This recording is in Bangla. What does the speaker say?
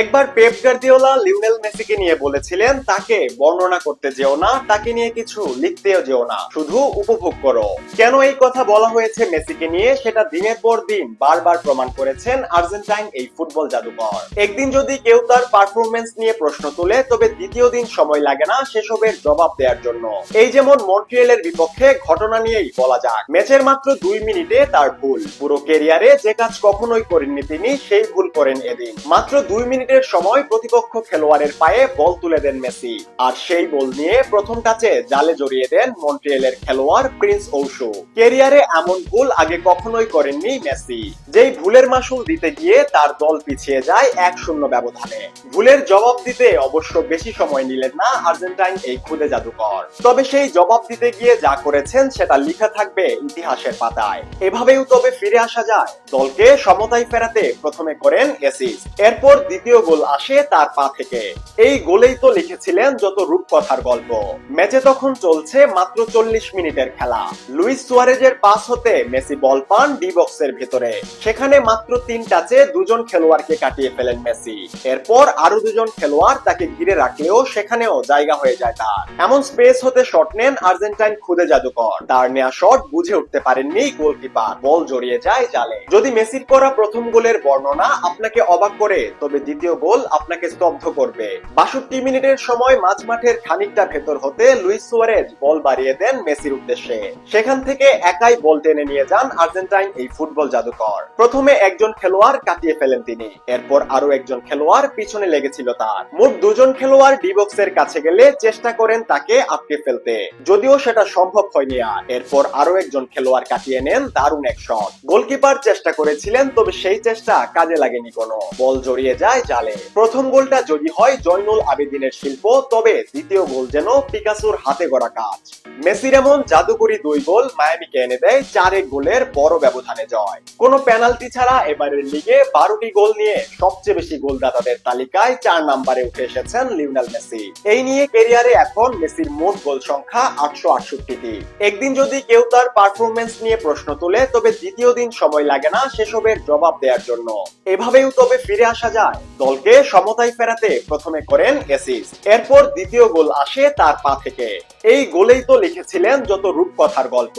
একবার পেপ গার্দিওলা লিওনেল মেসিকে নিয়ে বলেছিলেন, তাকে বর্ণনা করতে যেও না, তাকে নিয়ে কিছু লিখতেও যেও না, শুধু উপভোগ করো। কেন এই কথা বলা হয়েছে মেসিকে নিয়ে? সেটা দিনের পর দিন বারবার প্রমাণ করেছেন আর্জেন্টাইন এই ফুটবল জাদুকর। একদিন যদি কেউ তার পারফরমেন্স নিয়ে প্রশ্ন তোলে, তবে দ্বিতীয় দিন সময় লাগে না সেসবের জবাব দেওয়ার জন্য। এই যেমন মন্ট্রিয়েলের বিপক্ষে ঘটনা নিয়েই বলা যাক। ম্যাচের মাত্র দুই মিনিটে তার ভুল। পুরো কেরিয়ারে যে কাজ কখনোই করেননি তিনি, সেই ভুল করেন এদিন। মাত্র দুই মিনিটের সময় প্রতিপক্ষ খেলোয়াড়ের পায়ে বল তুলে দেন মেসি। আর সেই বল নিয়ে প্রথম কাছে জালে জড়িয়ে দেন মন্ট্রিয়েলের খেলোয়াড় প্রিন্স ঔসু কেরিয়ারে এমন ভুল আগে কখনোই করেননি মেসি। যেই ভুলের মাসুল দিতে গিয়ে তার দল পিছিয়ে যায় এক শূন্য ব্যবধানে। ভুলের জবাব দিতে অবশ্য বেশি সময় নিলেন না আর্জেন্টাইন এই খুদে জাদুকর। তবে সেই জবাব দিতে গিয়ে যা করেছেন সেটা লেখা থাকবে ইতিহাসের পাতায়। এভাবেও তবে ফিরে আসা যায়। দলকে সমতায় ফেরাতে প্রথমে করেন এসিস এরপর দ্বিতীয় গোল আসে তার পা থেকে। এই গোলেই তো লিখেছিলেন যত রূপকথার গল্প। ম্যাচে তখন চলছে মাত্র চল্লিশ মিনিটের খেলা। লুইস সুয়ারেজের পাস হতে মেসি বল পান ডি বক্সের ভেতরে। সেখানে মাত্র তিন টাচে দুজন খেলোয়াড়কে কাটিয়ে ফেলেন মেসি। এরপর আরও দুজন খেলোয়াড় তাকে ঘিরে রাখলেও সেখানেও জায়গা হয়ে যায় তার। এমন স্পেস হতে শট নেন আর্জেন্টাইন খুদে জাদুকর। তার নেওয়া শট বুঝে উঠতে পারেননি গোলকিপার। বল জড়িয়ে যায় জালে। যদি মেসির করা প্রথম গোলের বর্ণনা আপনাকে অবাক করে, তবে দ্বিতীয় গোল আপনাকে স্তব্ধ করবে। বাষট্টি মিনিটের সময় মাঝ মাঠের খানিকটা ভেতর হতে লুইস সুয়ারেজ বল বাড়িয়ে দেন মেসির উদ্দেশ্যে। সেখান থেকে একাই বল টেনে নিয়ে যান আর্জেন্টাইন এই ফুটবল জাদুকর। প্রথমে একজন খেলোয়াড় কাটিয়ে ফেলেন তিনি। এরপর আরও একজন খেলোয়াড় পিছনে লেগেছিল তার। মোট দুজন খেলোয়াড় ডি বক্সের কাছে গেলে চেষ্টা করেন তাকে আটকে ফেলতে। যদিও সেটা সম্ভব হয়নি আর। এরপর আরও একজন খেলোয়াড় কাটিয়ে নেন দারুণ এক শট। গোলকিপার চেষ্টা করেছিলেন, তবে সেই চেষ্টা কাজে লাগেনি কোনো। বল জড়িয়ে যায় জালে। প্রথম গোলটা যদি হয় জয়নুল আবেদিনের শিল্প, তবে দ্বিতীয় গোল যেন পিকাসুর হাতে গড়া কাজ। মেসির এমন জাদুকরি দুই গোল মায়ামিকে এনে দেয় চার গোলের বড় ব্যবধানে জয়। কোনো পেনাল্টি ছাড়া এবারের লিগে বারোটি গোল নিয়ে সবচেয়ে বেশি গোলদাতাদের তালিকায় চার নম্বরে উঠে এসেছেন লিওনেল মেসি। এই নিয়ে কেরিয়ারে এখন মেসির মোট গোল সংখ্যা আটশো আটষট্টিটি। একদিন যদি কেউ তার পারফরমেন্স নিয়ে প্রশ্ন তোলে, তবে দ্বিতীয় দিন সময় লাগে না সেসবের জবাব দেওয়ার জন্য। এভাবেও তবে ফিরে আসা যায়। দলকে সমতায় ফেরাতে প্রথমে করেন এসিস এরপর দ্বিতীয় গোল আসে তার পা থেকে। এই গোলেই তো লিখেছিলেন যত রূপকথার গল্প।